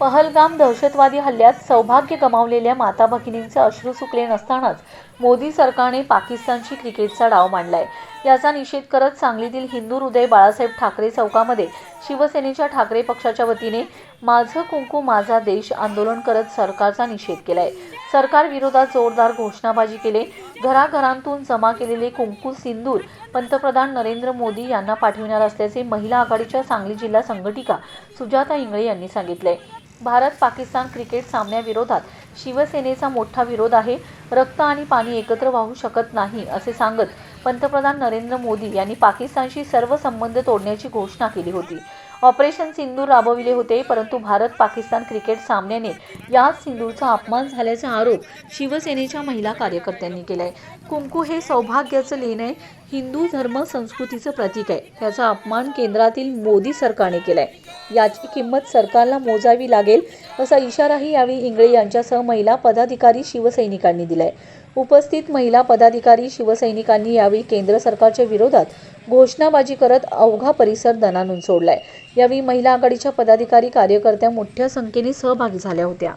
पहलगाम दहशतवादी हल्ल्यात सौभाग्य गमावलेल्या माता भगिनींचे अश्रू सुकले नसतानाच मोदी सरकारने पाकिस्तानशी क्रिकेटचा डाव मांडलाय. याचा निषेध करत सांगलीतील हिंदू हृदय बाळासाहेब ठाकरे चौकामध्ये शिवसेनेच्या ठाकरे पक्षाच्या वतीने माझं कुंकू माझा देश आंदोलन करत सरकारचा निषेध केलाय. सरकार विरोधात जोरदार घोषणाबाजी केले. घराघरांतून जमा केलेले कुंकू सिंदूर पंतप्रधान नरेंद्र मोदी यांना पाठविणार असल्याचे महिला आघाडीच्या सांगली जिल्हा संघटिका सुजाता इंगळे यांनी सांगितले भारत पाकिस्तान क्रिकेट सामन्याविरोधात शिवसेनेचा मोठा विरोध आहे. रक्त आणि पाणी एकत्र वाहू शकत नाही असे सांगत पंतप्रधान नरेंद्र मोदी यांनी पाकिस्तानशी सर्व संबंध तोडण्याची घोषणा केली होती. ऑपरेशन सिंदूर राबविले होते परंतु भारत पाकिस्तान क्रिकेट सामन्याने याच सिंदूरचा अपमान झाल्याचा आरोप शिवसेनेच्या महिला कार्यकर्त्यांनी केला आहे कुंकू हे सौभाग्याचं लेण आहे. हिंदू धर्म संस्कृतीचं प्रतीक आहे. याचा अपमान केंद्रातील मोदी सरकारने केलाय. याची किंमत सरकारला मोजावी लागेल असा इशाराही यावेळी इंगळे यांच्यासह महिला पदाधिकारी शिवसैनिकांनी दिलाय. उपस्थित महिला पदाधिकारी शिवसैनिकांनी यावेळी केंद्र सरकारच्या विरोधात घोषणाबाजी करत अवघा परिसर दणानून सोडलाय. यावेळी महिला आघाडीच्या पदाधिकारी कार्यकर्त्या मोठ्या संख्येने सहभागी झाल्या होत्या.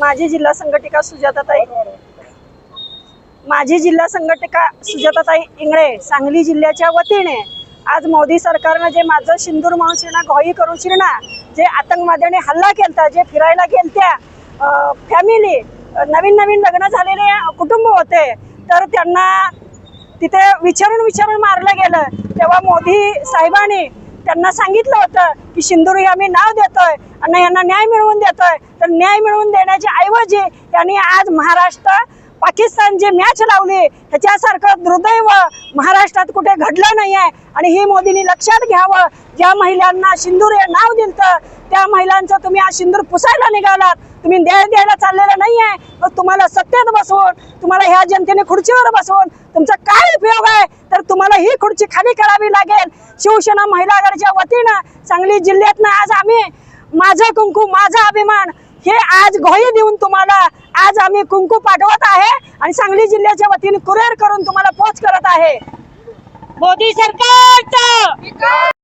माझी जिल्हा संघटिका सुजाताताई. माझी जिल्हा संघटिका सुजाताताई इंगळे सांगली जिल्ह्याच्या वतीने आज मोदी सरकारनं जे माझं सिंदूर म्हणून शिरणा घोई करून शिरणा जे आतंकवाद्याने हल्ला केलता जे फिरायला गेलत्या फॅमिली नवीन नवीन लग्न झालेले कुटुंब होते तर त्यांना तिथे विचारून विचारून मारलं गेलं. तेव्हा मोदी साहेबांनी त्यांना सांगितलं होतं की शिंदूर हे आम्ही नाव देतोय आणि यांना न्याय मिळवून देतोय. तर न्याय मिळवून देण्याच्या ऐवजी यांनी आज महाराष्ट्र पाकिस्तान जे मॅच लावली त्याच्यासारखं दुर्दैव महाराष्ट्रात कुठे घडलं नाही आहे आणि ही मोदींनी लक्षात घ्यावं. ज्या महिलांना सिंदूर हे नाव दिलं त्या महिलांचं तुम्ही आज सिंदूर पुसायला निघालात. तुम्ही न्याय द्यायला चाललेलं नाही आहे मग तुम्हाला सत्तेत बसवून तुम्हाला ह्या जनतेने खुर्चीवर बसवून तुमचा काय उपयोग आहे? तर तुम्हाला ही खुर्ची खाली करावी लागेल. शिवसेना महिला आघाडीच्या वतीनं सांगली जिल्ह्यातनं आज आम्ही माझं कुंकू माझा अभिमान हे आज घोई देऊन तुम्हाला आज आम्ही कुंकू पाठवत आहे आणि सांगली जिल्ह्याच्या वतीने कुरिअर करून तुम्हाला पोच करत आहे. मोदी सरकारचा!